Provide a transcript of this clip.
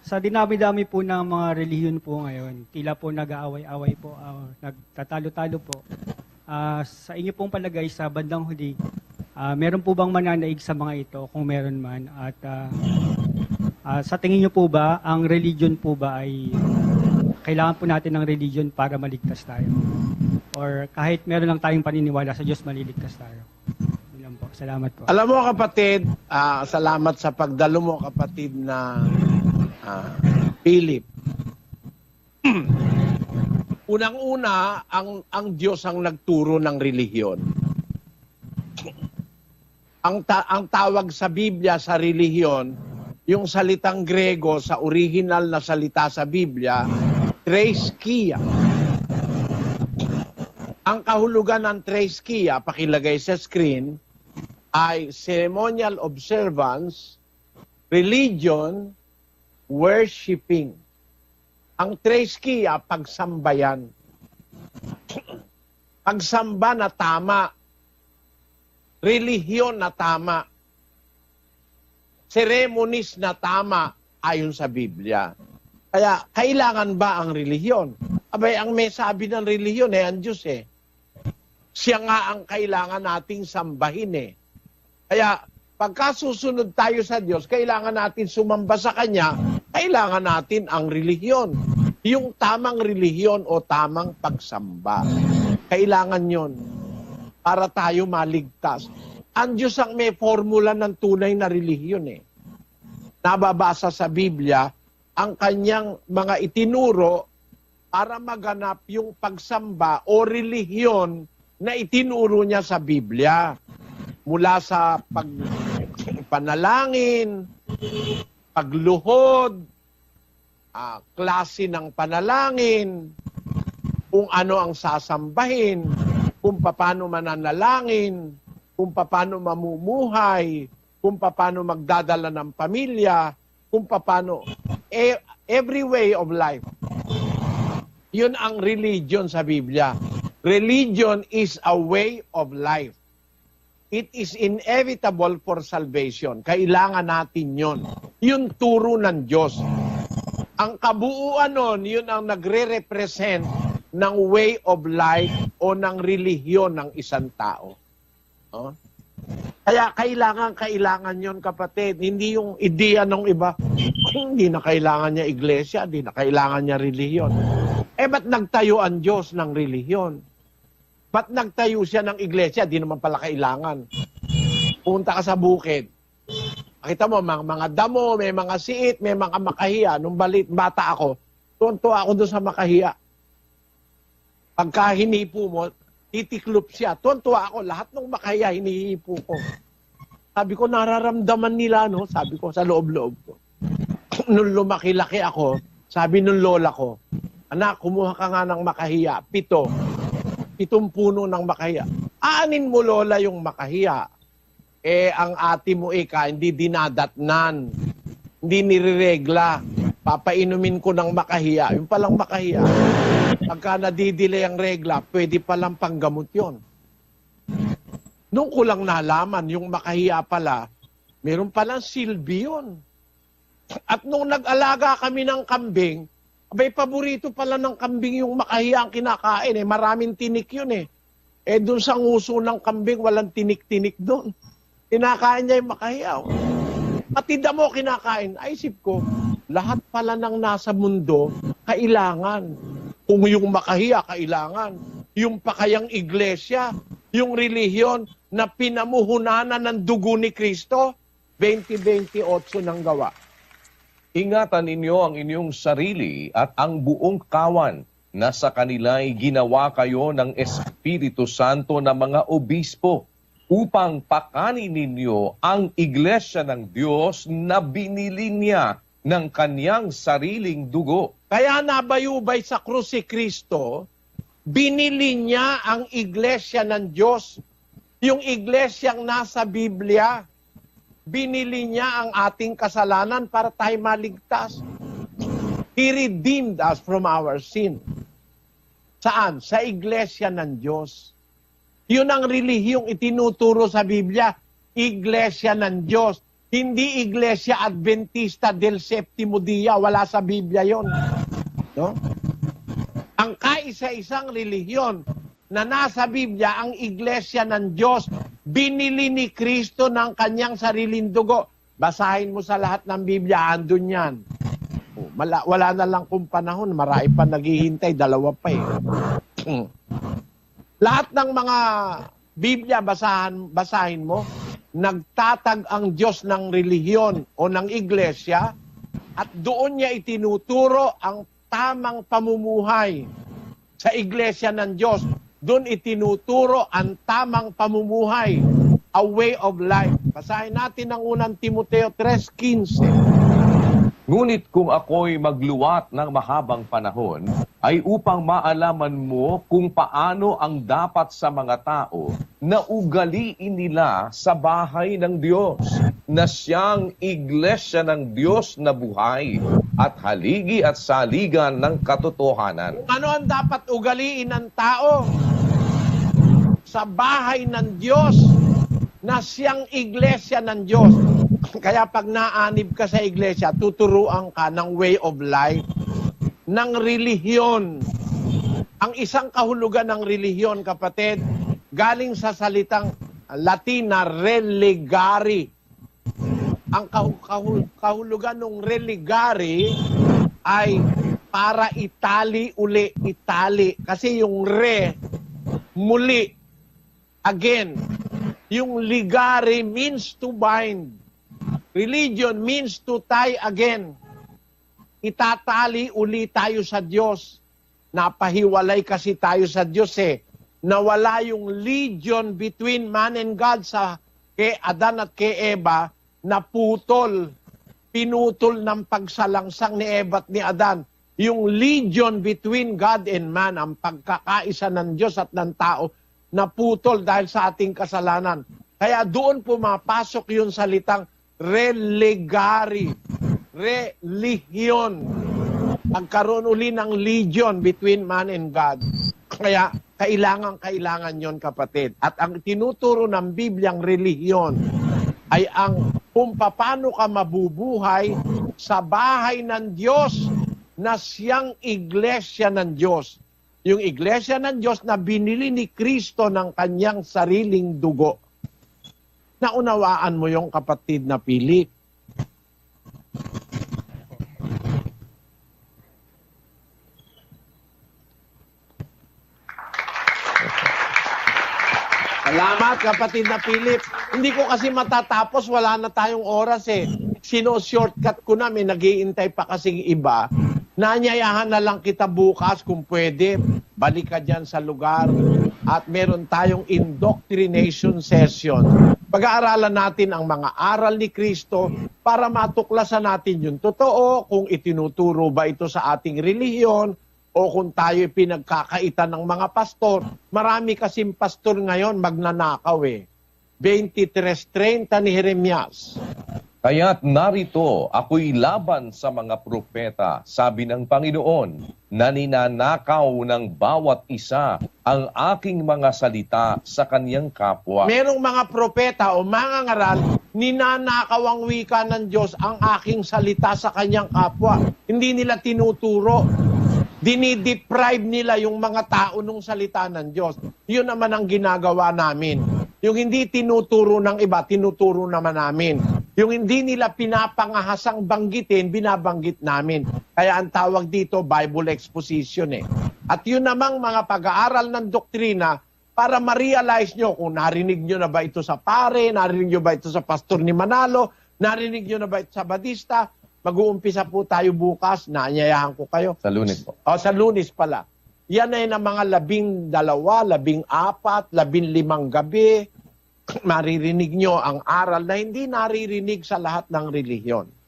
sa dinami-dami po ng mga relihiyon po ngayon, tila po nag-aaway-away po, ah, nagtatalo-talo po. Ah, sa inyo pong palagay sa bandang huli, ah, meron po bang mananaig sa mga ito kung meron man? At ah, ah, sa tingin niyo po ba, ang religion po ba ay kailangan po natin ng religion para maligtas tayo? Or kahit meron lang tayong paniniwala sa Diyos, maliligtas tayo? Yun po. Salamat po. Alam mo kapatid, ah, salamat sa pagdalo mo kapatid na ah, Philip. Unang-una, ang ang Diyos ang nagturo ng relihiyon. Ang ta- ang tawag sa Biblia sa relihiyon, yung salitang Grego sa original na salita sa Biblia, Treskia. Ang kahulugan ng Treskia, pakilagay sa screen, ay ceremonial observance, religion, worshiping. Ang Treskia, pagsambayan. Pagsamba na tama. Relihiyon na tama. Ceremonies na tama ayon sa Biblia. Kaya, kailangan ba ang relihiyon? Abay, ang may sabi ng relihiyon eh, ang Diyos eh. Siya nga ang kailangan nating sambahin eh. Kaya pagka susunod tayo sa Diyos, kailangan natin sumamba sa Kanya, kailangan natin ang relihiyon. Yung tamang relihiyon o tamang pagsamba. Kailangan yon para tayo maligtas. Ang Diyos ang may formula ng tunay na relihiyon eh. Nababasa sa Biblia, ang kanyang mga itinuro para maganap yung pagsamba o relihiyon na itinuro niya sa Biblia mula sa pag panalangin, pagluhod, ah, klase ng panalangin, kung ano ang sasambahin, kung paano mananalangin, kung paano mamumuhay, kung paano magdadala ng pamilya, kung paano e- every way of life. Yun ang religion sa Biblia. Religion is a way of life. It is inevitable for salvation. Kailangan natin yon. Yung turo ng Diyos. Ang kabuuan nun, yun ang nagre-represent ng way of life o ng relihiyon ng isang tao. Oh? Kaya kailangan, kailangan yon kapatid. Hindi yung ideya ng iba. Hindi na kailangan niya iglesia, hindi na kailangan niya relihiyon. Eh, ba't nagtayo ang Diyos ng relihiyon? Ba't nagtayo siya ng iglesia? Di naman pala kailangan. Punta ka sa bukid. Nakita mo, mga, mga damo, may mga siit, may mga makahiya. Nung balit, bata ako, tunto ako doon sa makahiya. Pagka hinipo mo, titiklop siya. Tunto ako, lahat ng makahiya, hinihipo ko. Sabi ko, nararamdaman nila, no? Sabi ko, sa loob-loob ko. nung lumaki-laki ako, sabi nung lola ko, anak, kumuha ka nga ng makahiya. Pito. Pitong puno ng makahiya. Aanin mo, lola, yung makahiya. Eh, ang ati mo, ika, hindi dinadatnan. Hindi nireregla. Papainumin ko ng makahiya. Yung palang makahiya. Pagka nadidilay ang regla, pwede palang panggamot yon. Nung ko lang nalaman, yung makahiya pala, meron palang silbi yun. At nung nag-alaga kami ng kambing, abay, paborito pala ng kambing yung makahiya ang kinakain. Eh. Maraming tinik yun eh. Eh, dun sa nguso ng kambing, walang tinik-tinik doon. Kinakain niya yung makahiya. oh. Pati damo kinakain. Ay, isip ko, lahat pala ng nasa mundo, kailangan. Kung yung makahiya, kailangan. Yung pakayang iglesia, yung relihiyon na pinamuhunanan ng dugo ni Kristo, 2028 ng gawa. Ingatan ninyo ang inyong sarili at ang buong kawan na sa kanila'y ginawa kayo ng Espiritu Santo na mga obispo upang pakanin ninyo ang iglesia ng Diyos na binili niya ng kanyang sariling dugo. Kaya nabayubay sa krus si Kristo, binili niya ang iglesia ng Diyos. Yung iglesyang nasa Biblia, binili niya ang ating kasalanan para tayo maligtas. He redeemed us from our sin. Saan? Sa iglesia ng Diyos. Yun ang relihiyong itinuturo sa Biblia. Iglesia ng Diyos. Hindi Iglesia Adventista del Septimo Dia. Wala sa Biblia yon. No? Ang kaisa-isang relihiyon na nasa Biblia, ang Iglesia ng Diyos, binili ni Kristo ng kanyang sariling dugo. Basahin mo sa lahat ng Biblia, andun yan. Oh, Mala, wala na lang kung panahon, marami pa naghihintay, dalawa pa eh. Hmm. Lahat ng mga Biblia, basahan, basahin mo, nagtatag ang Diyos ng relihiyon o ng iglesia at doon niya itinuturo ang tamang pamumuhay sa iglesia ng Diyos. Doon itinuturo ang tamang pamumuhay, a way of life. Basahin natin ang unang Timoteo 3.15. Ngunit kung ako'y magluwat ng mahabang panahon, ay upang maalaman mo kung paano ang dapat sa mga tao na ugaliin nila sa bahay ng Diyos, na siyang iglesia ng Diyos na buhay at haligi at saligan ng katotohanan. Ano ang dapat ugaliin ng tao sa bahay ng Diyos na siyang iglesia ng Diyos. Kaya pag naanib ka sa iglesia, tuturuan ka ng way of life, ng relihiyon. Ang isang kahulugan ng relihiyon, kapatid, galing sa salitang Latin na religare. Ang kahu- kahu- kahulugan ng religare ay para itali uli, itali. Kasi yung re, muli, again. Yung ligare means to bind. Religion means to tie again. Itatali uli tayo sa Diyos. Napahiwalay kasi tayo sa Diyos eh. Nawala yung legion between man and God sa kay Adan at kay Eva na putol. Pinutol ng pagsalangsang ni Eva at ni Adan. Yung legion between God and man, ang pagkakaisa ng Diyos at ng tao, naputol dahil sa ating kasalanan. Kaya doon pumapasok yung salitang relegari, religion. Magkaroon uli ng legion between man and God. Kaya kailangan kailangan yon kapatid. At ang tinuturo ng Bibliang relihiyon ay ang kung paano ka mabubuhay sa bahay ng Diyos na siyang iglesia ng Diyos. Yung iglesia ng Diyos na binili ni Kristo ng kanyang sariling dugo. Naunawaan mo yung kapatid na Philip. Salamat kapatid na Philip. Hindi ko kasi matatapos, wala na tayong oras eh. Sino-shortcut ko na, may nagiintay pa kasing iba. Nanyayahan na lang kita bukas kung pwede. Balik ka dyan sa lugar. At meron tayong indoctrination session. Pag-aaralan natin ang mga aral ni Kristo para matuklasan natin yung totoo, kung itinuturo ba ito sa ating relihiyon, o kung tayo pinagkakaitan ng mga pastor. Marami kasing pastor ngayon magnanakaw eh. 23.30 ni Jeremias. Kaya't narito ako'y laban sa mga propeta, sabi ng Panginoon, na ninanakaw ng bawat isa ang aking mga salita sa kaniyang kapwa. Merong mga propeta o mga ngaral, ninanakaw ang wika ng Diyos ang aking salita sa kanyang kapwa. Hindi nila tinuturo. Dinideprive nila yung mga tao nung salita ng Diyos. Yun naman ang ginagawa namin. Yung hindi tinuturo ng iba, tinuturo naman namin. Yung hindi nila pinapangahasang banggitin, binabanggit namin. Kaya ang tawag dito, Bible exposition eh. At yun namang mga pag-aaral ng doktrina, para ma-realize nyo kung narinig nyo na ba ito sa pare, narinig nyo ba ito sa pastor ni Manalo, narinig nyo na ba ito sa Badista, mag-uumpisa po tayo bukas, naanyayahan ko kayo. Sa lunes po. O, sa lunis pala. Yan ay ng mga labing dalawa, labing apat, labing limang gabi. Maririnig nyo ang aral na hindi naririnig sa lahat ng relihiyon.